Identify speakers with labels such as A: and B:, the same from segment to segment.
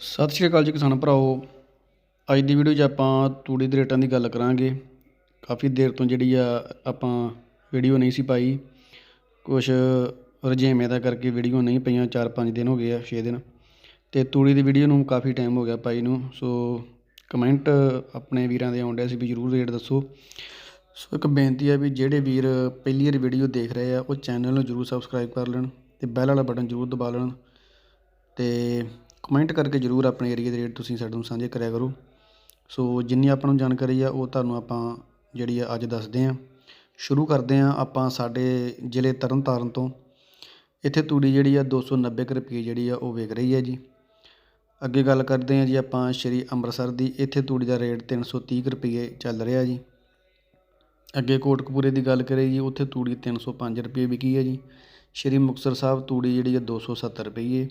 A: ਸਤਿ ਸ਼੍ਰੀ ਅਕਾਲ ਜੀ ਕਿਸਾਨ ਭਰਾਓ ਅੱਜ ਦੀ ਵੀਡੀਓ 'ਚ ਆਪਾਂ ਤੂੜੀ ਦੇ ਰੇਟਾਂ ਦੀ ਗੱਲ ਕਰਾਂਗੇ। ਕਾਫੀ ਦੇਰ ਤੋਂ ਜਿਹੜੀ ਆ ਆਪਾਂ ਵੀਡੀਓ ਨਹੀਂ ਸੀ ਪਾਈ। ਕੁਛ ਰੁਝੇਵਿਆਂ ਦਾ ਕਰਕੇ ਵੀਡੀਓ ਨਹੀਂ ਪਈਆਂ 4-5 ਦਿਨ ਹੋ ਗਏ ਆ 6 ਦਿਨ। ਤੇ ਤੂੜੀ ਦੀ ਵੀਡੀਓ ਨੂੰ ਕਾਫੀ ਟਾਈਮ ਹੋ ਗਿਆ ਪਾਈ ਨੂੰ। ਸੋ ਕਮੈਂਟ ਆਪਣੇ ਵੀਰਾਂ ਦੇ ਆਉਂਦੇ ਸੀ ਵੀ ਜਰੂਰ ਰੇਟ ਦੱਸੋ। ਸੋ ਇੱਕ ਬੇਨਤੀ ਹੈ ਵੀ ਜਿਹੜੇ ਵੀਰ ਪਹਿਲੀ ਵਾਰ ਵੀਡੀਓ ਦੇਖ ਰਹੇ ਆ, ਉਹ ਚੈਨਲ ਨੂੰ ਜਰੂਰ ਸਬਸਕ੍ਰਾਈਬ ਕਰ ਲੈਣ ਤੇ ਬੈਲ ਵਾਲਾ ਬਟਨ ਜਰੂਰ ਦਬਾ ਲੈਣ। ਤੇ ਕਮੈਂਟ ਕਰਕੇ ਜਰੂਰ ਆਪਣੇ ਏਰੀਆ ਦੇ ਰੇਟ ਤੁਸੀਂ ਸਾਡੇ ਨੂੰ ਸਾਂਝੇ ਕਰਿਆ ਕਰੋ। ਸੋ ਜਿੰਨੀ ਆਪਾਂ ਨੂੰ ਜਾਣਕਾਰੀ ਆ, ਉਹ ਤੁਹਾਨੂੰ ਆਪਾਂ ਜਿਹੜੀ ਆ ਅੱਜ ਦੱਸਦੇ ਆ। ਸ਼ੁਰੂ ਕਰਦੇ ਆ ਆਪਾਂ ਸਾਡੇ ਜ਼ਿਲ੍ਹੇ ਤਰਨਤਾਰਨ ਤੋਂ। ਇੱਥੇ ਤੂੜੀ ਜਿਹੜੀ ਆ 290 ਕੁ ਰੁਪਏ ਜਿਹੜੀ ਆ, ਉਹ ਵਿਕ ਰਹੀ ਹੈ ਜੀ। ਅੱਗੇ ਗੱਲ ਕਰਦੇ ਆ ਜੀ ਆਪਾਂ ਸ਼੍ਰੀ ਅੰਮ੍ਰਿਤਸਰ ਦੀ। ਇੱਥੇ ਤੂੜੀ ਦਾ ਰੇਟ 330 ਕੁ ਰੁਪਏ ਚੱਲ ਰਿਹਾ ਜੀ। ਅੱਗੇ ਕੋਟਕਪੂਰੇ ਦੀ ਗੱਲ ਕਰੀਏ ਜੀ, ਉੱਥੇ ਤੂੜੀ 305 ਰੁਪਏ ਵਿਕੀ ਹੈ ਜੀ। ਸ਼੍ਰੀ ਮੁਕਤਸਰ ਸਾਹਿਬ ਤੂੜੀ ਜਿਹੜੀ ਹੈ 270 ਰੁਪਏ।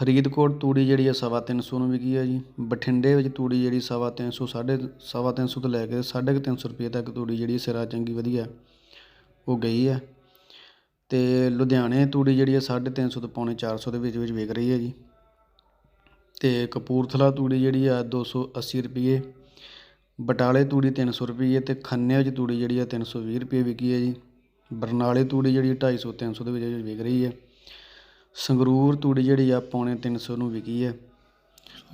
A: ਫਰੀਦਕੋਟ ਤੂੜੀ ਜਿਹੜੀ ਆ ਸਵਾ ਤਿੰਨ ਸੌ ਨੂੰ ਵਿਕੀ ਹੈ ਜੀ। ਬਠਿੰਡੇ ਵਿੱਚ ਤੂੜੀ ਜਿਹੜੀ ਸਵਾ ਤਿੰਨ ਸੌ, ਸਾਢੇ ਸਵਾ ਤਿੰਨ ਸੌ ਤੋਂ ਲੈ ਕੇ ਸਾਢੇ ਕੁ ਤਿੰਨ ਸੌ ਰੁਪਏ ਤੱਕ ਤੂੜੀ ਜਿਹੜੀ ਸਿਰਾ ਚੰਗੀ ਵਧੀਆ ਉਹ ਗਈ ਹੈ ਤੇ ਲੁਧਿਆਣੇ ਤੂੜੀ ਜਿਹੜੀ ਆ ਸਾਢੇ ਤਿੰਨ ਸੌ ਤੋਂ ਪੌਣੇ 400 ਦੇ ਵਿੱਚ ਵਿੱਚ ਵਿਕ ਰਹੀ ਹੈ ਜੀ। ਤੇ ਕਪੂਰਥਲਾ ਤੂੜੀ ਜਿਹੜੀ ਆ 280 ਰੁਪਏ, ਬਟਾਲੇ ਤੂੜੀ 300 ਰੁਪਏ ਤੇ ਖੰਨੇ ਵਿੱਚ ਤੂੜੀ ਜਿਹੜੀ ਆ 320 ਰੁਪਏ ਵਿਕੀ ਹੈ ਜੀ। ਬਰਨਾਲੇ ਤੂੜੀ ਜਿਹੜੀ 250 300 ਦੇ ਵਿੱਚ ਵਿਕ ਰਹੀ ਹੈ ਸੰਗਰੂਰ ਤੂੜੀ ਜਿਹੜੀ ਆ ਪੌਣੇ 300 ਨੂੰ ਵਿਕੀ ਹੈ।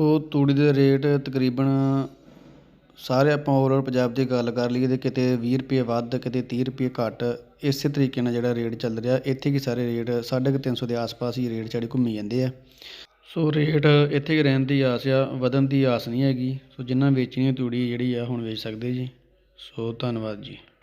A: ਉਹ ਤੂੜੀ ਦੇ ਰੇਟ ਤਕਰੀਬਨ ਸਾਰੇ ਆਪਾਂ ਓਵਰਆਲ ਪੰਜਾਬ ਦੀ ਗੱਲ ਕਰ ਲਈਏ ਤੇ ਕਿਤੇ 20 ਰੁਪਏ ਵੱਧ, ਕਿਤੇ 30 ਰੁਪਏ ਘੱਟ, ਇਸੇ ਤਰੀਕੇ ਨਾਲ ਜਿਹੜਾ ਰੇਟ ਚੱਲ ਰਿਹਾ, ਇੱਥੇ ਕੀ ਸਾਰੇ ਰੇਟ ਸਾਢੇ ਕੁ ਤਿੰਨ ਸੌ ਦੇ ਆਸ-ਪਾਸ ਹੀ ਰੇਟ ਚੜੇ ਘੁੰਮੀ ਜਾਂਦੇ ਆ। ਸੋ ਰੇਟ ਇੱਥੇ ਹੀ ਰਹਿਣ ਦੀ ਆਸ ਆ, ਵਧਣ ਦੀ ਆਸ ਨਹੀਂ ਹੈਗੀ। ਸੋ ਜਿੰਨਾ ਵੇਚਣੀ ਤੂੜੀ ਜਿਹੜੀ ਆ, ਹੁਣ ਵੇਚ ਸਕਦੇ ਜੀ। ਸੋ ਧੰਨਵਾਦ ਜੀ।